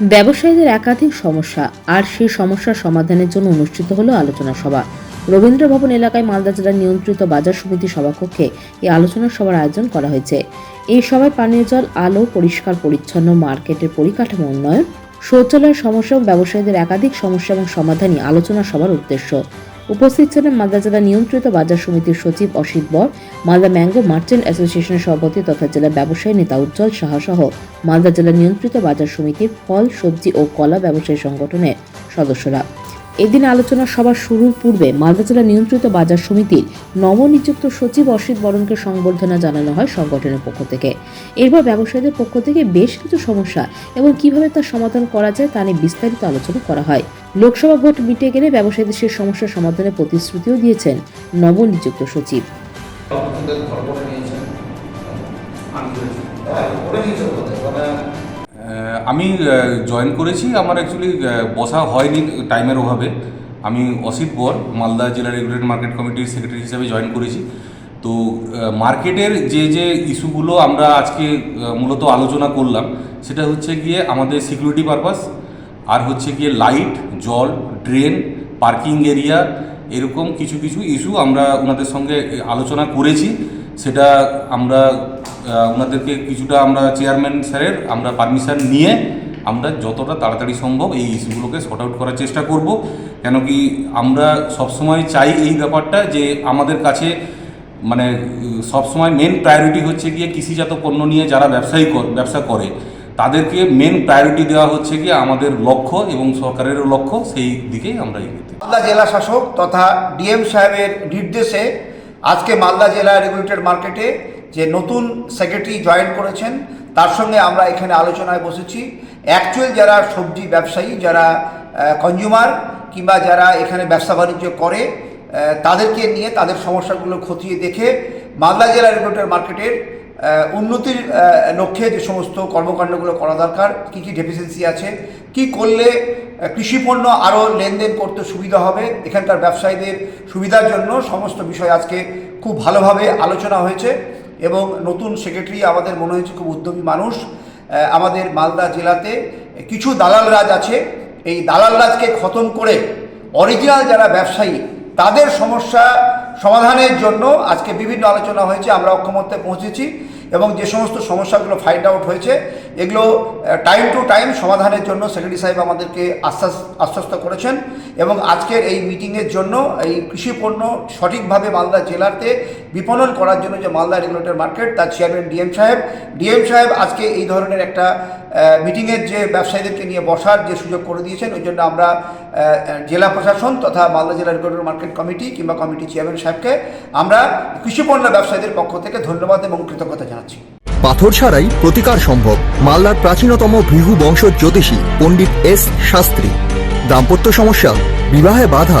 ব্যবসায়ীদের একাধিক সমস্যা, আর সেই সমস্যার সমাধানের জন্য অনুষ্ঠিত হলো আলোচনা সভা। রবীন্দ্র ভবন এলাকায় মালদা জেলার নিয়ন্ত্রিত বাজার সমিতি সভাকক্ষে এই আলোচনা সভার আয়োজন করা হয়েছে। এই সভায় পানীয় জল, আলো, পরিষ্কার, পরিচ্ছন্ন মার্কেটের পরিকাঠামো উন্নয়ন, শৌচালয়ের সমস্যা ব্যবসায়ীদের একাধিক সমস্যা এবং সমাধানই আলোচনা সভার উদ্দেশ্য। উপস্থিত ছিলেন মালদা জেলা নিয়ন্ত্রিত বাজার সমিতির সচিব অসিত বর, মালদা ম্যাঙ্গো মার্চেন্ট অ্যাসোসিয়েশনের সভাপতি তথা জেলা ব্যবসায়ী নেতা উজ্জ্বল সাহা সহ মালদা জেলা নিয়ন্ত্রিত বাজার সমিতির ফল, সবজি ও কলা ব্যবসায়ী সংগঠনের সদস্যরা। এদিন আলোচনা সভা শুরুর পূর্বে মালদা জেলা নিয়ন্ত্রিত বাজার সমিতির নবনিযুক্ত সচিব অসিত বরণকে সংবর্ধনা জানানো হয় সংগঠনের পক্ষ থেকে। এরপর ব্যবসায়ীদের পক্ষ থেকে বেশ কিছু সমস্যা এবং কীভাবে তার সমাধান করা যায় তা নিয়ে বিস্তারিত আলোচনা করা হয়। লোকসভা ভোট মিটে গেলে ব্যবসায়ীদের সেই সমস্যা সমাধানের প্রতিশ্রুতিও দিয়েছেন নবনিযুক্ত সচিব। নিয়েছেন। আমি জয়েন করেছি। আমার অ্যাকচুয়ালি বসা হয়নি টাইমের অভাবে। আমি অসিত বর, মালদা জেলা রেগুলেটড মার্কেট কমিটির সেক্রেটারি হিসেবে জয়েন করেছি। তো মার্কেটের যে যে ইস্যুগুলো আমরা আজকে মূলত আলোচনা করলাম, সেটা হচ্ছে গিয়ে আমাদের সিকিউরিটি পারপাস আর হচ্ছে গিয়ে লাইট জল ড্রেন পার্কিং এরিয়া এরকম কিছু কিছু ইস্যু আমরা ওনাদের সঙ্গে, আলোচনা করেছি। সেটা আমরা ওনাদেরকে কিছুটা আমরা চেয়ারম্যান স্যারের আমরা পারমিশন নিয়ে আমরা যতটা তাড়াতাড়ি সম্ভব এই ইস্যুগুলোকে শর্ট আউট করার চেষ্টা করব। কেন কি আমরা সবসময় চাই এই ব্যাপারটা যে আমাদের কাছে মানে সবসময় মেন প্রায়োরিটি হচ্ছে গিয়ে কৃষিজাত পণ্য নিয়ে যারা ব্যবসায়ী ব্যবসা করে, তাদেরকে মেন প্রায়োরিটি দেওয়া হচ্ছে গিয়ে আমাদের লক্ষ্য এবং সরকারেরও লক্ষ্য, সেই দিকেই আমরা মালদা জেলা শাসক তথা ডিএম সাহেবের নির্দেশে আজকে মালদা জেলা রেগুলেটেড মার্কেটে যে নতুন সেক্রেটারি জয়েন করেছেন, তার সঙ্গে আমরা এখানে আলোচনায় বসেছি। অ্যাকচুয়াল যারা সবজি ব্যবসায়ী, যারা কনজিউমার কিংবা যারা এখানে ব্যবসা বাণিজ্য করে তাদেরকে নিয়ে তাদের সমস্যাগুলো খতিয়ে দেখে মালদা জেলা রেগুলেটেড মার্কেটের উন্নতির লক্ষ্যে যে সমস্ত কর্মকাণ্ডগুলো করা দরকার, কী কী ডেফিসিয়েন্সি আছে, কি করলে কৃষিপণ্য আরও লেনদেন করতে সুবিধা হবে, এখানকার ব্যবসায়ীদের সুবিধার জন্য সমস্ত বিষয় আজকে খুব ভালোভাবে আলোচনা হয়েছে এবং নতুন সেক্রেটারি আমাদের মনে হয়েছে খুব উদ্যমী মানুষ আমাদের মালদা জেলাতে কিছু দালাল রাজ আছে, এই দালাল রাজকে খতম করে অরিজিনাল যারা ব্যবসায়ী, তাদের সমস্যা সমাধানের জন্য আজকে বিভিন্ন আলোচনা হয়েছে, আমরা অক্ষমত্বে পৌঁছেছি এবং যে সমস্ত সমস্যাগুলো ফাইন্ড আউট হয়েছে, এগুলো টাইম টু টাইম সমাধানের জন্য সেক্রেটারি সাহেব আমাদেরকে আশ্বাস, আশ্বস্ত করেছেন এবং আজকের এই মিটিংয়ের জন্য এই কৃষি পণ্য সঠিকভাবে মালদা জেলাতে বিপণন করার জন্য যে মালদা রেগুলেটর মার্কেট, তার চেয়ারম্যান ডিএম সাহেব। ডিএম সাহেব আজকে এই ধরনের একটা মিটিংয়ের যে ব্যবসায়ীদেরকে নিয়ে বসার যে সুযোগ করে দিয়েছেন, ওই জন্য আমরা জেলা প্রশাসন তথা মালদা জেলা রেগুলেটর মার্কেট কমিটি কিংবা কমিটি চেয়ারম্যান সাহেবকে আমরা কৃষিপণ্য ব্যবসায়ীদের পক্ষ থেকে ধন্যবাদ এবং কৃতজ্ঞতা জানাচ্ছি। পাথর ছাড়াই প্রতিকার সম্ভব মালদার প্রাচীনতম ভৃহু বংশ জ্যোতিষী পণ্ডিত এস শাস্ত্রী। দাম্পত্য সমস্যা, বিবাহে বাধা